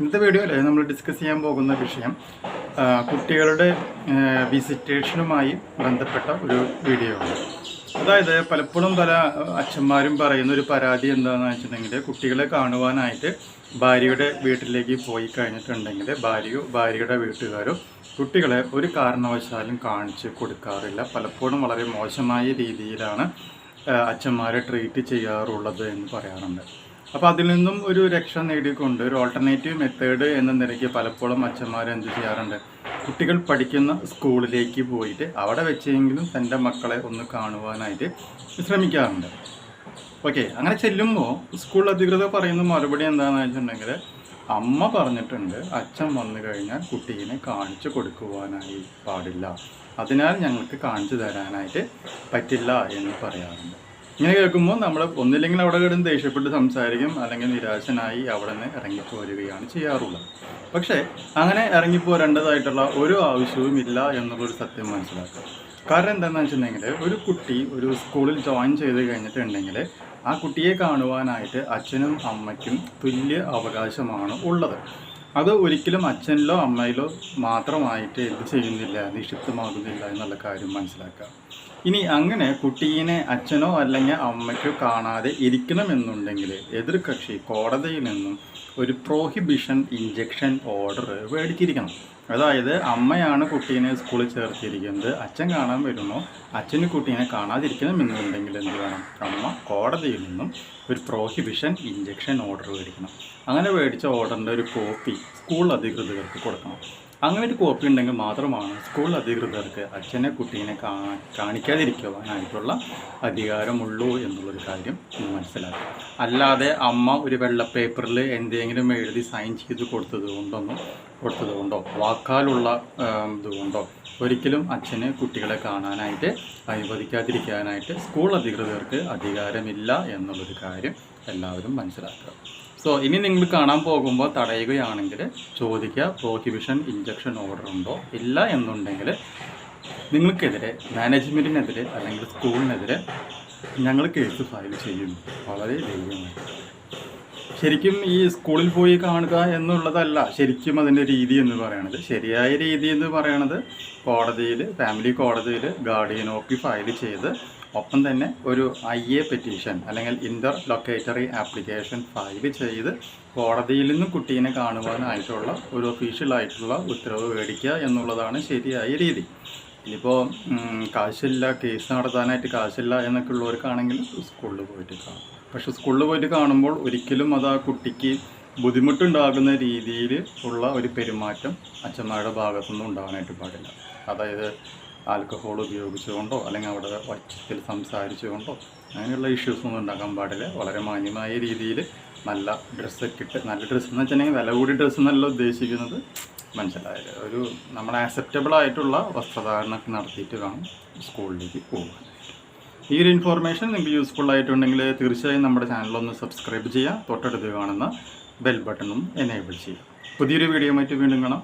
ഇന്നത്തെ വീഡിയോയിൽ നമ്മൾ ഡിസ്കസ് ചെയ്യാൻ പോകുന്ന വിഷയം കുട്ടികളുടെ വിസിറ്റേഷനുമായി ബന്ധപ്പെട്ട ഒരു വീഡിയോ ആണ്. അതായത് പലപ്പോഴും പല അച്ഛന്മാരും പറയുന്ന ഒരു പരാതി എന്താണെന്ന് വെച്ചിട്ടുണ്ടെങ്കിൽ കുട്ടികളെ കാണുവാനായിട്ട് ഭാര്യയുടെ വീട്ടിലേക്ക് പോയി കഴിഞ്ഞിട്ടുണ്ടെങ്കിൽ ഭാര്യയോ ഭാര്യയുടെ വീട്ടുകാരോ കുട്ടികളെ ഒരു കാരണവശാലും കാണിച്ച് കൊടുക്കാറില്ല. പലപ്പോഴും വളരെ മോശമായ രീതിയിലാണ് അച്ഛന്മാരെ ട്രീറ്റ് ചെയ്യാറുള്ളത് എന്ന് പറയാറുണ്ട്. അപ്പോൾ അതിൽ നിന്നും ഒരു രക്ഷ നേടിക്കൊണ്ട് ഒരു ഓൾട്ടർനേറ്റീവ് മെത്തേഡ് എന്ന നിലയ്ക്ക് പലപ്പോഴും അച്ഛന്മാർ എന്ത് ചെയ്യാറുണ്ട്? കുട്ടികൾ പഠിക്കുന്ന സ്കൂളിലേക്ക് പോയിട്ട് അവിടെ വെച്ചെങ്കിലും തന്റെ മക്കളെ ഒന്ന് കാണുവാനായിട്ട് ശ്രമിക്കാറുണ്ട്. ഓക്കെ അങ്ങനെ ചെല്ലുമ്പോൾ സ്കൂൾ അധികൃതർ പറയുന്ന മറുപടി എന്താണെന്ന് വെച്ചിട്ടുണ്ടെങ്കിൽ അമ്മ പറഞ്ഞിട്ടുണ്ട് അച്ഛൻ വന്നു കഴിഞ്ഞാൽ കുട്ടീനെ കാണിച്ചു കൊടുക്കുവാനായി പാടില്ല. അതിനാൽ ഞങ്ങൾക്ക് കാണിച്ചു തരാനായിട്ട് പറ്റില്ല എന്ന് പറയാറുണ്ട്. ഇങ്ങനെ കേൾക്കുമ്പോൾ നമ്മൾ ഒന്നില്ലെങ്കിൽ അവിടെ കിടന്ന് ദേഷ്യപ്പെട്ട് സംസാരിക്കും അല്ലെങ്കിൽ നിരാശനായി അവിടെ നിന്ന് ഇറങ്ങിപ്പോരുകയാണ് ചെയ്യാറുള്ളത്. പക്ഷേ അങ്ങനെ ഇറങ്ങിപ്പോരേണ്ടതായിട്ടുള്ള ഒരു ആവശ്യവും ഇല്ല എന്നുള്ളൊരു സത്യം മനസ്സിലാക്കുക. കാരണം എന്താണെന്ന് വെച്ചിട്ടുണ്ടെങ്കിൽ ഒരു കുട്ടി ഒരു സ്കൂളിൽ ജോയിൻ ചെയ്ത് കഴിഞ്ഞിട്ടുണ്ടെങ്കിൽ ആ കുട്ടിയെ കാണുവാനായിട്ട് അച്ഛനും അമ്മയ്ക്കും തുല്യ അവകാശമാണ് ഉള്ളത്. അത് ഒരിക്കലും അച്ഛനിലോ അമ്മയിലോ മാത്രമായിട്ട് എന്ത് ചെയ്യുന്നില്ല നിക്ഷിപ്തമാകുന്നില്ല എന്നുള്ള കാര്യം മനസ്സിലാക്കുക. ഇനി അങ്ങനെ കുട്ടീനെ അച്ഛനോ അല്ലെങ്കിൽ അമ്മയ്ക്കോ കാണാതെ ഇരിക്കണമെന്നുണ്ടെങ്കിൽ എതിർകക്ഷി കോടതിയിൽ നിന്നും ഒരു പ്രോഹിബിഷൻ ഇഞ്ചക്ഷൻ ഓർഡർ മേടിച്ചിരിക്കണം. അതായത് അമ്മയാണ് കുട്ടീനെ സ്കൂളിൽ ചേർത്തിരിക്കുന്നത്. അച്ഛൻ കാണാൻ വരുമോ അച്ഛന് കുട്ടീനെ കാണാതിരിക്കണമെന്നുണ്ടെങ്കിൽ എന്ത് വേണം? അമ്മ കോടതിയിൽ നിന്നും ഒരു പ്രോഹിബിഷൻ ഇഞ്ചക്ഷൻ ഓർഡർ മേടിക്കണം. അങ്ങനെ മേടിച്ച ഓർഡറിന്റെ ഒരു കോപ്പി സ്കൂൾ അധികൃതർക്ക് കൊടുക്കണം. അങ്ങനെ ഒരു കോപ്പി ഉണ്ടെങ്കിൽ മാത്രമാണ് സ്കൂൾ അധികൃതർക്ക് അച്ഛനെ കുട്ടീനെ കാ കാണിക്കാതിരിക്കുവാനായിട്ടുള്ള അധികാരമുള്ളൂ എന്നുള്ളൊരു കാര്യം ഒന്ന് മനസ്സിലാക്കുക അല്ലാതെ അമ്മ ഒരു വെള്ള പേപ്പറിൽ എന്തെങ്കിലും എഴുതി സൈൻ ചെയ്ത് കൊടുത്തത് കൊണ്ടൊന്നും കൊടുത്തത് കൊണ്ടോ വാക്കാലുള്ള ഇതുകൊണ്ടോ ഒരിക്കലും അച്ഛന് കുട്ടികളെ കാണാനായിട്ട് അനുവദിക്കാതിരിക്കാനായിട്ട് സ്കൂൾ അധികൃതർക്ക് അധികാരമില്ല എന്നുള്ളൊരു കാര്യം എല്ലാവരും മനസ്സിലാക്കുക. സോ ഇനി നിങ്ങൾ കാണാൻ പോകുമ്പോൾ തടയുകയാണെങ്കിൽ ചോദിക്കുക പ്രോഹിബിഷൻ ഇഞ്ചക്ഷൻ ഓർഡർ ഉണ്ടോ? ഇല്ല എന്നുണ്ടെങ്കിൽ നിങ്ങൾക്കെതിരെ മാനേജ്മെന്റിനെതിരെ അല്ലെങ്കിൽ സ്കൂളിനെതിരെ ഞങ്ങൾ കേസ് ഫയൽ ചെയ്യും വളരെ ധൈര്യമായി ശരിക്കും ഈ സ്കൂളിൽ പോയി കാണുക എന്നുള്ളതല്ല ശരിക്കും അതിന്റെ രീതി എന്ന് പറയണത്. ശരിയായ രീതി എന്ന് പറയണത് കോടതിയിൽ ഫാമിലി കോടതിയിൽ ഗാർഡിയൻ ഓപ്പി ഫയൽ ചെയ്ത് ഒപ്പം തന്നെ ഒരു ഐ എ പെറ്റീഷൻ അല്ലെങ്കിൽ ഇന്റർ ലൊക്കേറ്ററി ആപ്ലിക്കേഷൻ ഫയൽ ചെയ്ത് കോടതിയിൽ നിന്ന് കുട്ടീനെ കാണുവാനായിട്ടുള്ള ഒരു ഒഫീഷ്യലായിട്ടുള്ള ഉത്തരവ് മേടിക്കുക എന്നുള്ളതാണ് ശരിയായ രീതി. ഇനിയിപ്പോൾ കാശില്ല കേസ് നടത്താനായിട്ട് കാശില്ല എന്നൊക്കെ ഉള്ളവർക്കാണെങ്കിൽ സ്കൂളിൽ പോയിട്ട് കാണും. പക്ഷെ സ്കൂളിൽ പോയിട്ട് കാണുമ്പോൾ ഒരിക്കലും അത് ആ കുട്ടിക്ക് ബുദ്ധിമുട്ടുണ്ടാകുന്ന രീതിയിൽ ഉള്ള ഒരു പെരുമാറ്റം അച്ഛന്മാരുടെ ഭാഗത്തുനിന്നും ഉണ്ടാകാനായിട്ട് പാടില്ല. അതായത് ആൽക്കഹോൾ ഉപയോഗിച്ചുകൊണ്ടോ അല്ലെങ്കിൽ അവിടെ ഒച്ചത്തിൽ സംസാരിച്ചുകൊണ്ടോ അങ്ങനെയുള്ള ഇഷ്യൂസ് ഒന്നും ഉണ്ടാക്കാൻ പാടില്ല. വളരെ മാന്യമായ രീതിയിൽ നല്ല ഡ്രസ്സൊക്കെ ഇട്ട് നല്ല ഡ്രസ്സ് എന്ന് വെച്ചിട്ടുണ്ടെങ്കിൽ വില കൂടി ഡ്രസ്സ് എന്നല്ല ഉദ്ദേശിക്കുന്നത്. മനസ്സിലായത്. ഒരു നമ്മൾ ആക്സെപ്റ്റബിൾ ആയിട്ടുള്ള വസ്ത്രധാരണമൊക്കെ നടത്തിയിട്ട് വേണം സ്കൂളിലേക്ക് പോകാൻ. ഈ ഒരു ഇൻഫോർമേഷൻ നിങ്ങൾക്ക് യൂസ്ഫുൾ ആയിട്ടുണ്ടെങ്കിൽ തീർച്ചയായും നമ്മുടെ ചാനലൊന്ന് സബ്സ്ക്രൈബ് ചെയ്യുക. തൊട്ടടുത്ത് കാണുന്ന ബെൽ ബട്ടണും എനേബിൾ ചെയ്യുക. പുതിയൊരു വീഡിയോ മറ്റ് വീണ്ടും കാണാം.